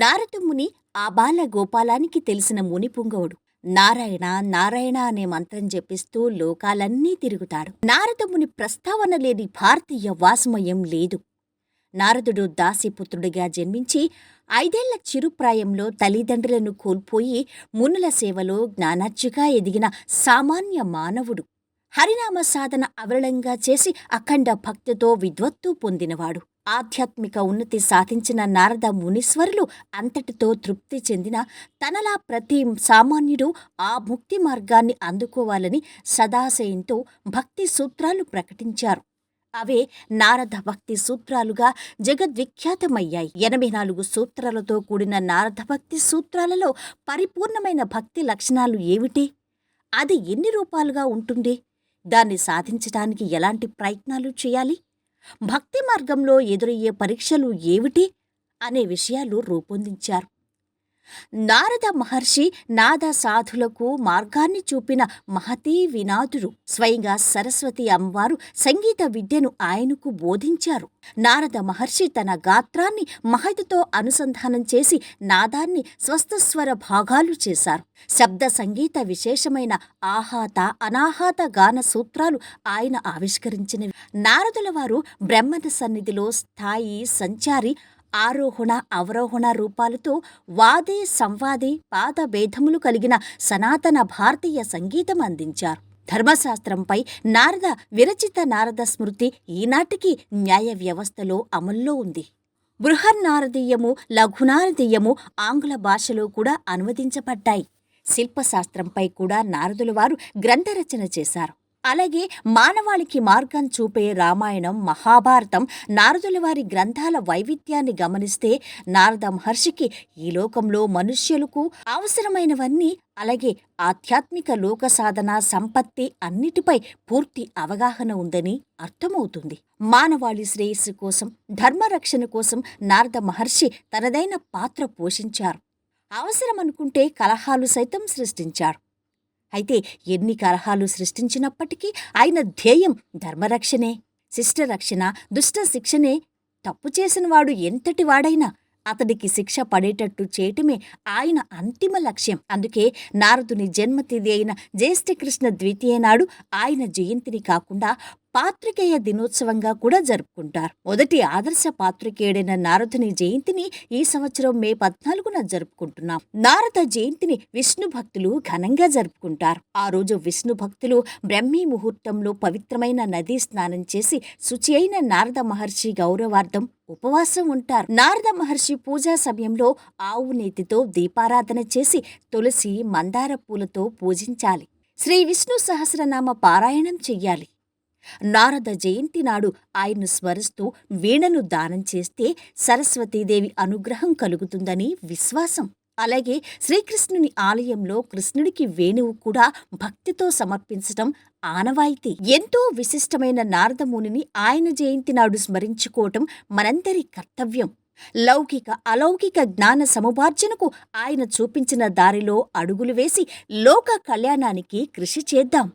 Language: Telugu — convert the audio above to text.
నారదముని ఆ బాల గోపాలానికి తెలిసిన మునిపుంగవుడు నారాయణ నారాయణ అనే మంత్రం జపిస్తూ లోకాలన్నీ తిరుగుతాడు. నారదముని ప్రస్తావన లేని భారతీయ వాసుమయం లేదు. నారదుడు దాసిపుత్రుడిగా జన్మించి ఐదేళ్ళ చిరుప్రాయంలో తల్లిదండ్రులను కోల్పోయి మునుల సేవలో జ్ఞానార్జిగా ఎదిగిన సామాన్య మానవుడు. హరినామ సాధన అవరళంగా చేసి అఖండ భక్తితో విద్వత్తు పొందినవాడు. ఆధ్యాత్మిక ఉన్నతి సాధించిన నారద మునీశ్వరులు అంతటితో తృప్తి చెందిన తనలా ప్రతి సామాన్యుడు ఆ ముక్తి మార్గాన్ని అందుకోవాలని సదాశయంతో భక్తి సూత్రాలు ప్రకటించారు. అవే నారద భక్తి సూత్రాలుగా జగద్విఖ్యాతమయ్యాయి. ఎనభై నాలుగు సూత్రాలతో కూడిన నారద భక్తి సూత్రాలలో పరిపూర్ణమైన భక్తి లక్షణాలు ఏమిటి? అది ఎన్ని రూపాలుగా ఉంటుంది? దాన్ని సాధించడానికి ఎలాంటి ప్రయత్నాలు చేయాలి? భక్తి మార్గంలో ఎదురయ్యే పరీక్షలు ఏమిటి? అనే విషయాలు రూపొందించారు. నారద మహర్షి నాద సాధులకు మార్గాన్ని చూపిన మహతీ వినాదుడు. స్వయంగా సరస్వతి అమ్మవారు సంగీత విద్యను ఆయనకు బోధించారు. నారద మహర్షి తన గాత్రాన్ని మహతితో అనుసంధానం చేసి నాదాన్ని స్వస్థస్వర భాగాలు చేశారు. శబ్ద సంగీత విశేషమైన ఆహాత అనాహాత గాన సూత్రాలు ఆయన ఆవిష్కరించినవి. నారదుల వారు బ్రహ్మద సన్నిధిలో స్థాయి సంచారి ఆరోహణ అవరోహణ రూపాలతో వాదే సంవాదే పాద భేదములు కలిగిన సనాతన భారతీయ సంగీతం అందించారు. ధర్మశాస్త్రంపై నారద విరచిత నారద స్మృతి ఈనాటికి న్యాయ వ్యవస్థలో అమల్లో ఉంది. బృహన్నారదీయము లఘునారదీయము ఆంగ్ల భాషలో కూడా అనువదించబడ్డాయి. శిల్పశాస్త్రంపై కూడా నారదుల వారు గ్రంథరచన చేశారు. అలాగే మానవాళికి మార్గం చూపే రామాయణం మహాభారతం నారదుల వారి గ్రంథాల వైవిధ్యాన్ని గమనిస్తే నారద మహర్షికి ఈ లోకంలో మనుష్యులకు అవసరమైనవన్నీ అలాగే ఆధ్యాత్మిక లోక సాధన సంపత్తి అన్నిటిపై పూర్తి అవగాహన ఉందని అర్థమవుతుంది. మానవాళి శ్రేయస్సు కోసం ధర్మరక్షణ కోసం నారద మహర్షి తనదైన పాత్ర పోషించారు. అవసరమనుకుంటే కలహాలు సైతం సృష్టించారు. అయితే ఎన్ని కలహాలు సృష్టించినప్పటికీ ఆయన ధ్యేయం ధర్మరక్షణే శిష్టరక్షణ దుష్ట శిక్షణే తప్పు చేసినవాడు ఎంతటి వాడైనా అతడికి శిక్ష పడేటట్టు చేయటమే ఆయన అంతిమ లక్ష్యం. అందుకే నారదుని జన్మతిథి అయిన జ్యేష్ఠకృష్ణ ద్వితీయ నాడు ఆయన జయంతిని కాకుండా పాత్రికేయ దినోత్సవంగా కూడా జరుపుకుంటారు. మొదటి ఆదర్శ పాత్రికేయుడైన నారదుని జయంతిని ఈ సంవత్సరం మే పద్నాలుగున జరుపుకుంటున్నాం. నారద జయంతిని విష్ణు భక్తులు ఘనంగా జరుపుకుంటారు. ఆ రోజు విష్ణు భక్తులు బ్రహ్మీ ముహూర్తంలో పవిత్రమైన నదీ స్నానం చేసి శుచి అయిన నారద మహర్షి గౌరవార్థం ఉపవాసం ఉంటారు. నారద మహర్షి పూజా సమయంలో ఆవు నేతితో దీపారాధన చేసి తులసి మందార పూలతో పూజించాలి. శ్రీ విష్ణు సహస్రనామ పారాయణం చెయ్యాలి. నారద జయంతి నాడు ఆయన్ను స్మరిస్తూ వీణను దానం చేస్తే సరస్వతీదేవి అనుగ్రహం కలుగుతుందని విశ్వాసం. అలాగే శ్రీకృష్ణుని ఆలయంలో కృష్ణుడికి వేణువు కూడా భక్తితో సమర్పించటం ఆనవాయితీ. ఎంతో విశిష్టమైన నారదమునిని ఆయన జయంతి నాడు స్మరించుకోవటం మనందరి కర్తవ్యం. లౌకిక అలౌకిక జ్ఞాన సముపార్జనకు ఆయన చూపించిన దారిలో అడుగులు వేసి లోక కళ్యాణానికి కృషి చేద్దాం.